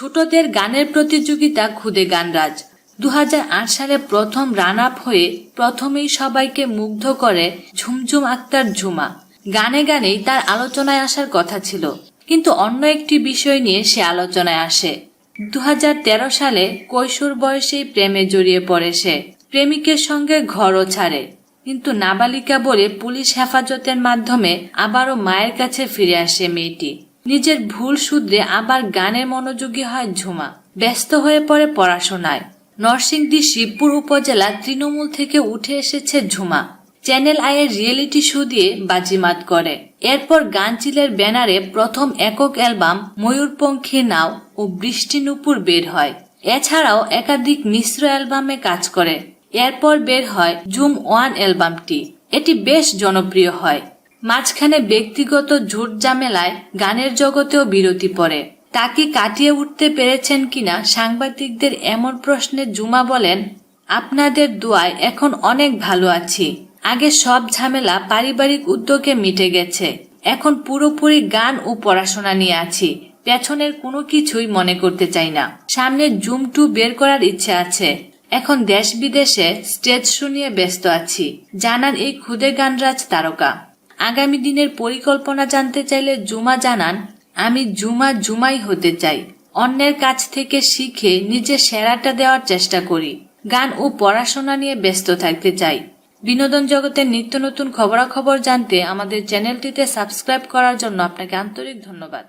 ছোটদের গানের প্রতিযোগিতা খুদে গানরাজ। দু হাজার আট সালে প্রথম রান আপ হয়ে প্রথমেই সবাইকে মুগ্ধ করে ঝুমঝুম আক্তার ঝুমা। গানে গানেই তার আলোচনায় আসার কথা ছিল, কিন্তু অন্য একটি বিষয় নিয়ে সে আলোচনায় আসে। দু হাজার তেরো সালে কৈশোর বয়সেই প্রেমে জড়িয়ে পড়ে সে। প্রেমিকের সঙ্গে ঘরও ছাড়ে, কিন্তু নাবালিকা বলে পুলিশ হেফাজতের মাধ্যমে আবারও মায়ের কাছে ফিরে আসে মেয়েটি। নিজের ভুল শুধরে আবার গানের মনোযোগী হয় ঝুমা। ব্যস্ত হয়ে পড়ে পড়াশোনায়। নরসিংদী শিবপুর উপজেলা তৃণমূল থেকে উঠে এসেছে ঝুমা। চ্যানেল আয়ের রিয়েলিটি শো দিয়ে বাজিমাত করে। এরপর গানচিলের ব্যানারে প্রথম একক অ্যালবাম ময়ূরপঙ্খী নাও ও বৃষ্টি নুপুর বের হয়। এছাড়াও একাধিক মিশ্র অ্যালবামে কাজ করে। এরপর বের হয় জুম ওয়ান অ্যালবামটি। এটি বেশ জনপ্রিয় হয়। মাঝখানে ব্যক্তিগত ঝুট ঝামেলায় গানের জগতেও বিরতি পড়ে। তাকে কাটিয়ে উঠতে পেরেছেন কিনা সাংবাদিকদের এমন প্রশ্নে জুমা বলেন, আপনাদের দোয়ায় এখন অনেক ভালো আছি। আগে সব ঝামেলা পারিবারিক উদ্যোগে মিটে গেছে। এখন পুরোপুরি গান ও পড়াশোনা নিয়ে আছি। পেছনের কোনো কিছুই মনে করতে চাই না। সামনে জুম টু বের করার ইচ্ছে আছে। এখন দেশ বিদেশে স্টেজ শুনিয়ে ব্যস্ত আছি। জানান এই খুদে গানরাজ তারকা। আগামী দিনের পরিকল্পনা জানতে চাইলে জুমা জানান, আমি জুমা জুমাই হতে চাই। অন্যের কাছ থেকে শিখে নিজে সেরাটা দেওয়ার চেষ্টা করি। গান ও পড়াশোনা নিয়ে ব্যস্ত থাকতে চাই। বিনোদন জগতের নিত্য নতুন খবরাখবর জানতে আমাদের চ্যানেলটিতে সাবস্ক্রাইব করার জন্য আপনাকে আন্তরিক ধন্যবাদ।